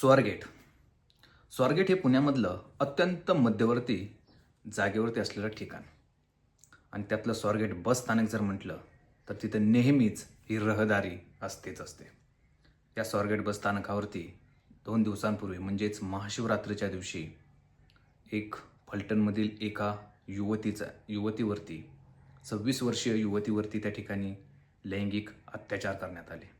स्वारगेट. स्वारगेट हे पुण्यामधलं अत्यंत मध्यवर्ती जागेवरती असलेलं ठिकाण. आणि त्यातलं स्वारगेट बस स्थानक जर म्हटलं तर तिथं नेहमीच ही रहदारी असतेच असते. त्या स्वारगेट बस स्थानकावरती दोन दिवसांपूर्वी म्हणजेच महाशिवरात्रीच्या दिवशी एक फलटणमधील एका युवतीचा युवतीवरती सव्वीस वर्षीय युवतीवरती त्या ठिकाणी लैंगिक अत्याचार करण्यात आले.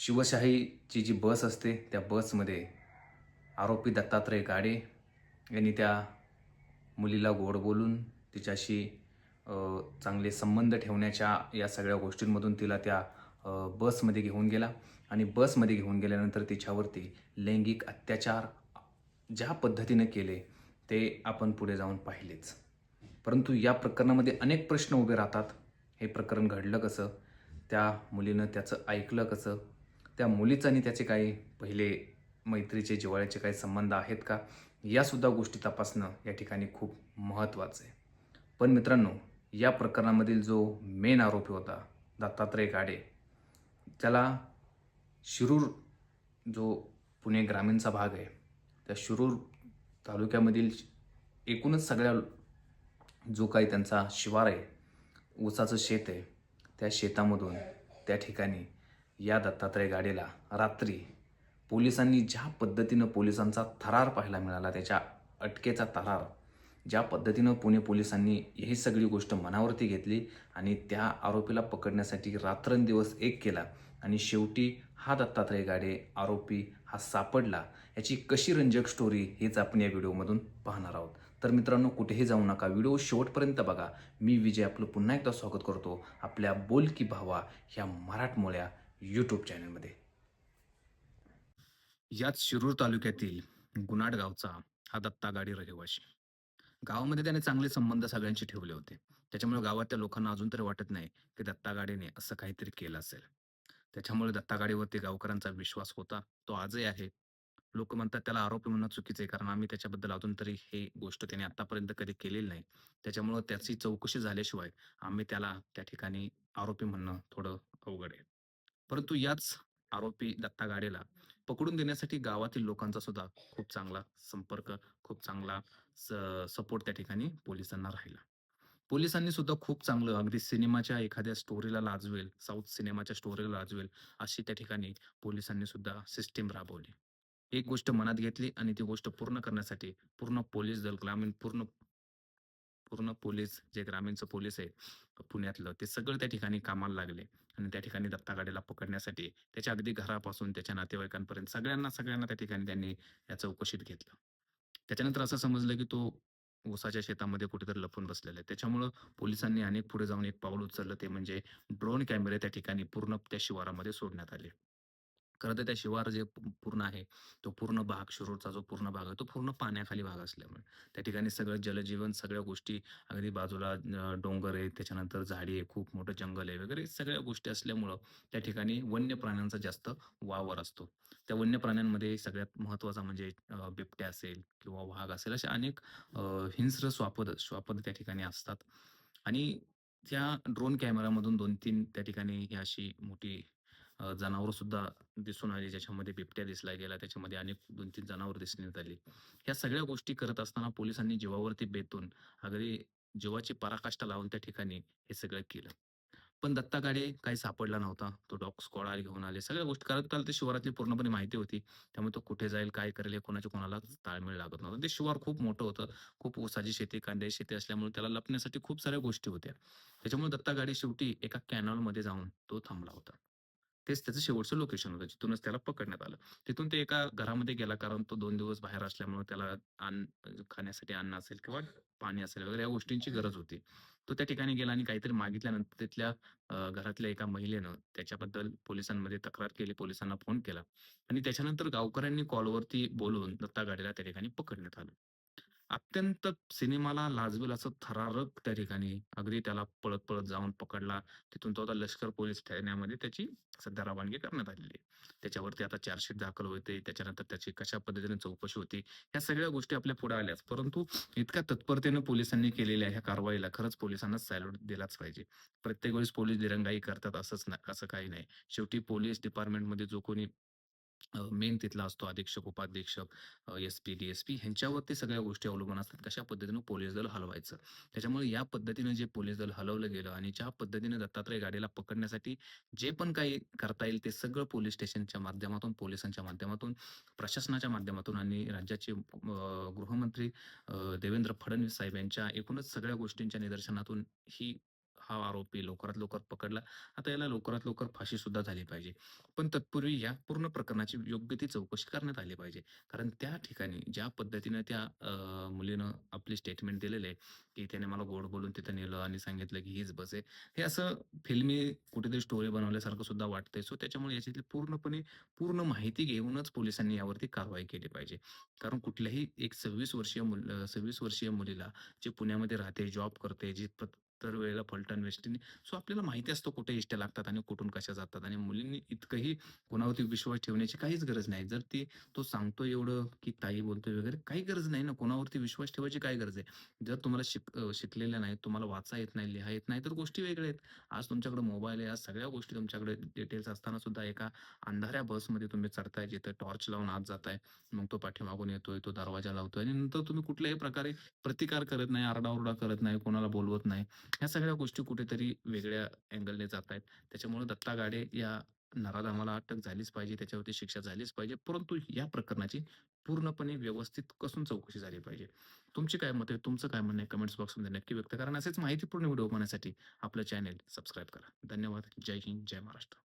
शिवशाहीची जी बस असते त्या बसमध्ये आरोपी दत्तात्रय गाडे यांनी त्या मुलीला गोड बोलून तिच्याशी चांगले संबंध ठेवण्याच्या या सगळ्या गोष्टींमधून तिला त्या बसमध्ये घेऊन गेला आणि बसमध्ये घेऊन गेल्यानंतर तिच्यावरती लैंगिक अत्याचार ज्या पद्धतीनं केले ते आपण पुढे जाऊन पाहिलेच. परंतु या प्रकरणामध्ये अनेक प्रश्न उभे राहतात. हे प्रकरण घडलं कसं? त्या मुलीनं त्याचं ऐकलं कसं? त्या मुलीचं आणि त्याचे काही पहिले मैत्रीचे जिव्हाळ्याचे काही संबंध आहेत का? यासुद्धा गोष्टी तपासणं या ठिकाणी खूप महत्त्वाचं आहे. पण मित्रांनो या प्रकरणामधील जो मेन आरोपी होता दत्तात्रय गाडे त्याला शिरूर जो पुणे ग्रामीणचा भाग आहे त्या शिरूर तालुक्यामधील एकूणच सगळ्या जो काही त्यांचा शिवार आहे ऊसाचं शेत आहे त्या शेतामधून त्या ठिकाणी या दत्तात्रय गाडीला रात्री पोलिसांनी ज्या पद्धतीनं पोलिसांचा थरार पाहायला मिळाला त्याच्या अटकेचा थरार ज्या पद्धतीनं पुणे पोलिसांनी ही सगळी गोष्ट मनावरती घेतली आणि त्या आरोपीला पकडण्यासाठी रात्रंदिवस एक केला आणि शेवटी हा दत्तात्रय गाडे आरोपी हा सापडला याची कशी रंजक स्टोरी हेच आपण या व्हिडिओमधून पाहणार आहोत. तर मित्रांनो कुठेही जाऊ नका व्हिडिओ शेवटपर्यंत बघा. मी विजय आपलं पुन्हा एकदा स्वागत करतो आपल्या बोल की भावा ह्या मराठमोळ्या यूट्यूब चॅनलमध्ये याच शिरूर तालुक्यातील गुनाड गावचा हा दत्ता गाडी रहिवाशी. गावामध्ये त्याने चांगले संबंध सगळ्यांशी ठेवले होते. त्याच्यामुळे गावातल्या लोकांना अजून तरी वाटत नाही की दत्ता गाडीने असं काहीतरी केलं असेल. त्याच्यामुळे दत्ता गाडीवरती गावकऱ्यांचा विश्वास होता तो आजही आहे. लोक म्हणतात त्याला आरोपी म्हणणं चुकीचं आहे कारण आम्ही त्याच्याबद्दल अजून तरी हे गोष्ट त्याने आतापर्यंत कधी केलेली नाही. त्याच्यामुळे त्याची चौकशी झाल्याशिवाय आम्ही त्याला त्या ठिकाणी आरोपी म्हणणं थोडं अवघड आहे. परंतु याच आरोपी दत्ता गाडेला पकडून देण्यासाठी गावातील लोकांचा सुद्धा खूप चांगला संपर्क खूप चांगला सपोर्ट त्या ठिकाणी पोलिसांना राहिला. पोलिसांनी सुद्धा खूप चांगलं अगदी सिनेमाच्या एखाद्या स्टोरीला लाजवेल साऊथ सिनेमाच्या स्टोरीला लाजवेल अशी त्या ठिकाणी पोलिसांनी सुद्धा सिस्टीम राबवली. एक गोष्ट मनात घेतली आणि ती गोष्ट पूर्ण करण्यासाठी पूर्ण पोलीस दल ग्रामीण पूर्ण पूर्ण पोलीस जे ग्रामीणचं पोलीस आहे पुण्यातलं ते सगळं त्या ठिकाणी कामाला लागले. आणि त्या ठिकाणी दत्ता गाडीला पकडण्यासाठी त्याच्या अगदी घरापासून त्याच्या नातेवाईकांपर्यंत सगळ्यांना सगळ्यांना त्या ठिकाणी त्यांनी या चौकशीत घेतलं. त्याच्यानंतर असं समजलं की तो ऊसाच्या शेतामध्ये कुठेतरी लपून बसलेला आहे. त्याच्यामुळं पोलिसांनी अनेक पुढे जाऊन एक पाऊल उचललं ते म्हणजे ड्रोन कॅमेरे त्या ठिकाणी पूर्ण त्या शिवारामध्ये सोडण्यात आले. खरं तर त्या शिवार जे पूर्ण आहे तो पूर्ण भाग शिरूरचा जो पूर्ण भाग आहे तो पूर्ण पाण्याखाली भाग असल्यामुळे. त्या ठिकाणी सगळं जलजीवन सगळ्या गोष्टी अगदी बाजूला डोंगर आहे त्याच्यानंतर झाडी आहे खूप मोठं जंगल आहे वगैरे सगळ्या गोष्टी असल्यामुळं त्या ठिकाणी वन्य प्राण्यांचा जास्त वावर असतो. त्या वन्य प्राण्यांमध्ये सगळ्यात महत्त्वाचा म्हणजे बिबट्या असेल किंवा वाघ असेल असे अनेक हिंस्र स्वापद स्वापद त्या ठिकाणी असतात. आणि त्या ड्रोन कॅमेरामधून दोन तीन त्या ठिकाणी ही अशी मोठी जनावर सुद्धा दिसून आली ज्याच्यामध्ये बिबट्या दिसला गेला त्याच्यामध्ये अनेक दोन तीन जनावर दिसण्यात आली. ह्या सगळ्या गोष्टी करत असताना पोलिसांनी जीवावरती बेतून अगदी जीवाची पराकाष्ठा लावून त्या ठिकाणी हे सगळं केलं. पण दत्ता गाडे काही सापडला नव्हता. तो डॉग स्कॉड आले घेऊन आले. सगळ्या गोष्टी करत त्याला ते शिवारातली पूर्णपणे माहिती होती. त्यामुळे तो कुठे जाईल काय करेल हे कोणाच्या कोणाला ताळमेळ लागत नव्हतं. ते शिवार खूप मोठं होतं. खूप ऊसाची शेती कांद्याची शेती असल्यामुळे त्याला लपण्यासाठी खूप साऱ्या गोष्टी होत्या. त्याच्यामुळे दत्ता गाडी शेवटी एका कॅनॉलमध्ये जाऊन तो थांबला होता. तेच त्याचं शेवटचं लोकेशन होतं जिथूनच त्याला पकडण्यात आलं. तिथून ते एका घरामध्ये गेला कारण तो दोन दिवस बाहेर असल्यामुळे त्याला अन्न खाण्यासाठी अन्न असेल किंवा पाणी असेल वगैरे या गोष्टींची गरज होती. तो त्या ठिकाणी गेला आणि काहीतरी मागितल्यानंतर तिथल्या घरातल्या एका महिलेनं त्याच्याबद्दल पोलिसांमध्ये तक्रार केली पोलिसांना फोन केला आणि त्याच्यानंतर गावकऱ्यांनी कॉलवरती बोलवून दत्ता गाडीला त्या ठिकाणी पकडण्यात आलं. अत्यंत सिनेमाला लाजवेल असं थरारक त्या ठिकाणी. अगदी त्याला पळत पळत जाऊन पकडला. तिथून तो आता लष्कर पोलीस ठाण्यामध्ये त्याची सध्या रवानगी करण्यात आलेली आहे. त्याच्यावरती आता चार्जशीट दाखल होते. त्याच्यानंतर त्याची कशा पद्धतीने चौकशी होती. ह्या सगळ्या गोष्टी आपल्या पुढे आल्याच. परंतु इतक्या तत्परतेनं पोलिसांनी केलेल्या ह्या कारवाईला खरंच पोलिसांना सॅल्यूट दिलाच पाहिजे. प्रत्येक वेळेस पोलीस दिरंगाई करतात असंच ना असं काही नाही. शेवटी पोलीस डिपार्टमेंटमध्ये जो कोणी मेन तिथला असतो अधीक्षक, उपाधीक्षक, एस-पी, डी-एस-पी ह्यांच्यावरती सगळ्या गोष्टी अवलंबून असतात. कशा पद्धतीनं पोलीस दल हलवायचं. त्याच्यामुळे या पद्धतीनं जे पोलीस दल हलवलं गेलं आणि ज्या पद्धतीनं दत्तात्रय गाडीला पकडण्यासाठी जे पण काही करता येईल ते सगळं पोलीस स्टेशनच्या माध्यमातून, पोलिसांच्या माध्यमातून, प्रशासनाच्या माध्यमातून आणि राज्याचे गृहमंत्री देवेंद्र फडणवीस साहेब यांच्या एकूणच सगळ्या गोष्टींच्या निदर्शनातून ही हा आरोपी लवकरात लवकर पकडला. आता याला लवकरात लवकर फाशीसुद्धा झाली पाहिजे. पण तत्पूर्वी या पूर्ण प्रकरणाची योग्य ती चौकशी करण्यात आली पाहिजे. कारण त्या ठिकाणी ज्या पद्धतीनं त्या मुलीनं आपली स्टेटमेंट दिलेलं आहे, की त्याने मला गोड बोलून तिथं नेलं आणि सांगितलं की हीच बस आहे. हे असं फिल्मी कुठेतरी स्टोरी बनवल्यासारखं सुद्धा वाटतंय. सो त्याच्यामुळे याच्यातली पूर्णपणे पूर्ण माहिती घेऊनच पोलिसांनी यावरती कारवाई केली पाहिजे. कारण कुठल्याही एक 26 वर्षीय मुल सव्वीस वर्षीय मुलीला जे पुण्यामध्ये राहते, जॉब करते, जी तर वेळेला फलटण, वेस्टर्न सो आपल्याला माहिती असतं कुठे इष्ट्या लागतात आणि कुठून कशा जातात आणि मुलींनी इतकंही कोणावरती विश्वास ठेवण्याची काहीच गरज नाही. जर ती तो सांगतो एवढं, की ताई बोलतोय वगैरे काही गरज नाही ना. कोणावरती विश्वास ठेवायची काय गरज आहे? जर तुम्हाला शिक शिकलेल्या नाहीत, तुम्हाला वाचा येत नाही, लिहा येत नाही, तर गोष्टी वेगळ्या आहेत. आज तुमच्याकडे मोबाईल आहे, आज सगळ्या गोष्टी तुमच्याकडे डिटेल्स असताना सुद्धा एका अंधाऱ्या बसमध्ये तुम्ही चढताय, जिथं टॉर्च लावून आत जाताय. मग तो पाठीमागून येतोय, तो दरवाजा लावतोय आणि नंतर तुम्ही कुठल्याही प्रकारे प्रतिकार करत नाही, आरडाओरडा करत नाही, कोणाला बोलवत नाही. ह्या सगळ्या गोष्टी कुठेतरी वेगळ्या अँगलने आहेत त्याच्यामुळे दत्ता गाडे या नराधामाला अटक झालीच पाहिजे, त्याच्यावरती शिक्षा झालीच पाहिजे. परंतु या प्रकरणाची पूर्णपणे व्यवस्थित कसून चौकशी झाली पाहिजे. तुमची काय मत आहे? तुमचं काय म्हणणं आहे? कमेंट्स बॉक्समध्ये नक्की व्यक्त करा आणि असेच माहितीपूर्ण व्हिडिओ पाहण्यासाठी आपलं चॅनेल सबस्क्राईब करा. धन्यवाद. जय हिंद, जय महाराष्ट्र.